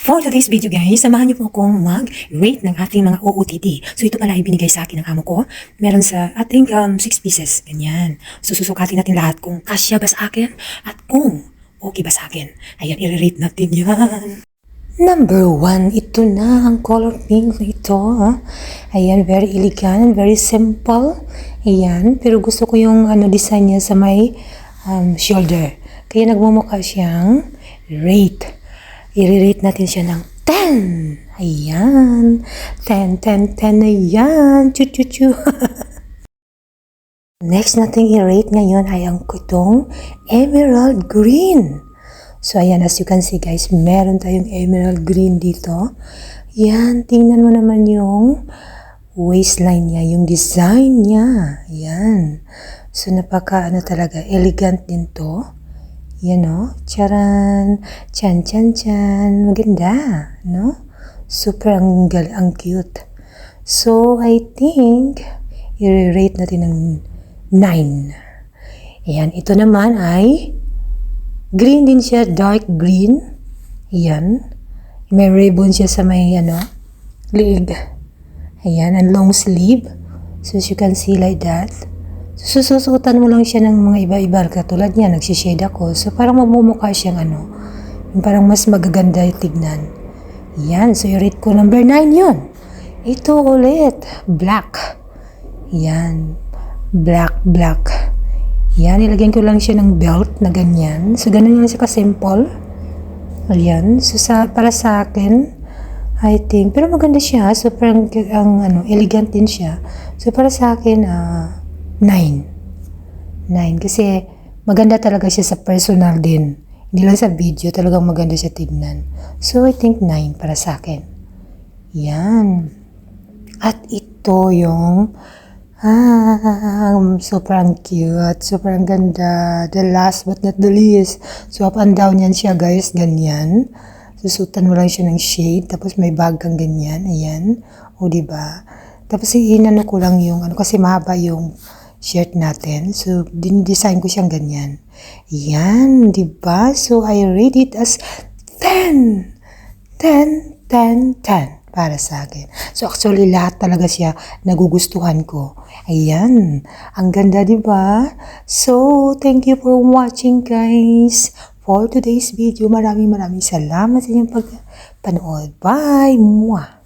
For today's video guys, samahan niyo po akong mag-rate ng ating mga OOTD. So ito pala ay binigay sa akin ng amo ko. Meron sa ating um, 6 pieces. Ganyan. So susukatin natin lahat kung kasya ba sa akin at kung okay ba sa akin. Ayan, i-rate natin yan. Number one, ito na ang color pink na ito. ah. Ayan, very elegant, very simple. Ayan, pero gusto ko yung ano, design niya sa may um, shoulder. Kaya nagmumukha siyang rate. I-rate natin siya ng 10. Ayan. 10, 10, 10 na yan. Chu, chu, chu. Next nating i-rate ngayon ay ang kutong emerald green. So, ayan, as you can see guys, meron tayong emerald green dito. Yan, tingnan mo naman yung waistline niya, yung design niya. Yan. So, napaka, ano talaga, elegant din to. Yan o, charan, chan, chan, chan, maganda, no? Super ang, ang cute. So, I think, i-rate natin ng 9. Ayan, ito naman ay green din siya, dark green. Ayan. May ribbon siya sa may, ano, leg. Ayan, ang long sleeve. So, as you can see like that. Sususutan mo lang siya ng mga iba-iba. Katulad niya, nagsishade ako. So, parang mamumukha siyang ano, yung parang mas magaganda yung tignan. Yan, so i-rate ko number 9 yun. Ito ulit, black. Yan, black, black. Yan, nilagyan ko lang siya ng belt na ganyan. So, ganun lang siya ka-simple. Ayan, so sa, para sa akin, I think, pero maganda siya. So, parang ang, ano, elegant din siya. So, para sa akin, ah, 9. 9. Kasi, maganda talaga siya sa personal din. Hindi lang sa video, talagang maganda siya tignan. So, I think 9 para sa akin. Yan. At ito yung Ah, sobrang cute. Sobrang ganda. The last but not the least. So, up and down yan siya, guys. Ganyan. Susutan mo lang siya ng shade. Tapos may bag kang ganyan. Ayan. O, diba? Tapos, inano ko lang yung, ano, kasi mahaba yung shirt natin. So, din-design ko siyang ganyan. Yan, diba? So, I rate it as 10. 10, 10, 10 para sa akin. So actually lahat talaga siya nagugustuhan ko. Ayan, ang ganda 'di ba? So thank you for watching guys. For today's video, maraming maraming salamat sa inyong pagpanood. Bye! Mwah!